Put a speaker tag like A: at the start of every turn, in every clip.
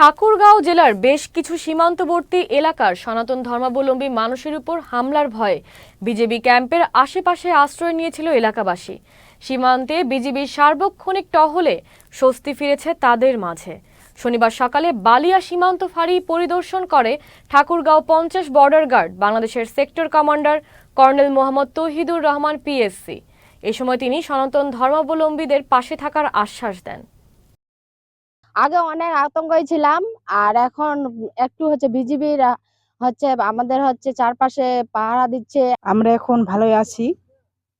A: ঠাকুরগাঁও জেলার বেশ কিছু সীমান্তবর্তী এলাকার সনাতন ধর্মাবলম্বী মানুষের উপর হামলার ভয়ে বিজেপি ক্যাম্পের আশেপাশে আশ্রয় নিয়েছিল এলাকাবাসী। সীমান্তে বিজিবির সার্বক্ষণিক টহলে স্বস্তি ফিরেছে তাদের মাঝে। শনিবার সকালে বালিয়া সীমান্ত ফাঁড়ি পরিদর্শন করে ঠাকুরগাঁও পঞ্চাশ বর্ডার গার্ড, বাংলাদেশের sector commander colonel Mohammad Touhidur Rahman, PSC. এ সময় তিনি সনাতন ধর্মাবলম্বীদের পাশে থাকার আশ্বাস দেন।
B: আগে অনেক আতঙ্কই ছিলাম আর এখন একটু হচ্ছে বিজিবির হচ্ছে আমাদের হচ্ছে চারপাশে পাহারা দিচ্ছে।
C: আমরা এখন ভালোই আছি।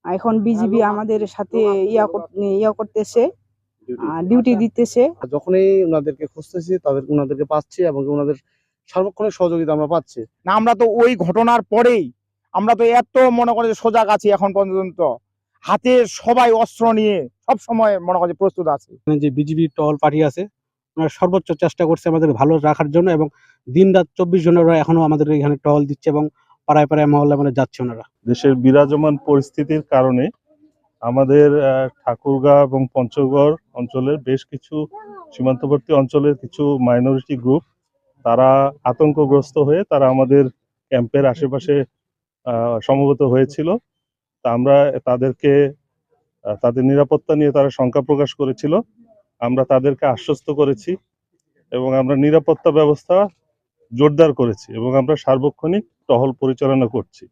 C: এখন বিজিবি আমাদের সাথে ইয়া কর- ইয়া করতেছে ডিউটি দিতেছে।
D: যখনই ওনাদেরকে খুঁজতেছি তাদের ওনাদেরকে পাচ্ছি এবং ওনাদের সার্বক্ষণিক সহযোগিতা আমরা পাচ্ছি।
E: না আমরা তো ওই ঘটনার পরেই আমরা তো এত মনে করি যে সজাগ আছি এখন পর্যন্ত। হাতে সবাই অস্ত্র নিয়ে সব সময় মনে করি প্রস্তুত আছে।
F: যে বিজিবি টহল পাঠিয়ে আছে সর্বোচ্চ চেষ্টা করছে আমাদের ভালো রাখার জন্য এবং দিন রাত চব্বিশ জনের ওরা এখনও আমাদের এখানে টহল দিচ্ছে এবং পাড়ায় পাড়ায় মহল্লা মানে যাচ্ছে ওনারা।
G: দেশের বিরাজমান পরিস্থিতির কারণে আমাদের আহ, ঠাকুরগাঁও এবং পঞ্চগড় অঞ্চলের বেশ কিছু সীমান্তবর্তী অঞ্চলের কিছু মাইনরিটি গ্রুপ তারা আতঙ্কগ্রস্ত হয়ে তারা আমাদের ক্যাম্পের আশেপাশে সমবেত হয়েছিল। তা আমরা তাদেরকে তাদের নিরাপত্তা নিয়ে তারা শঙ্কা প্রকাশ করেছিল। আমরা তাদেরকে আশ্বস্ত করেছি এবং আমরা নিরাপত্তা ব্যবস্থা জোরদার করেছি এবং আমরা সার্বক্ষণিক টহল পরিচালনা করছি।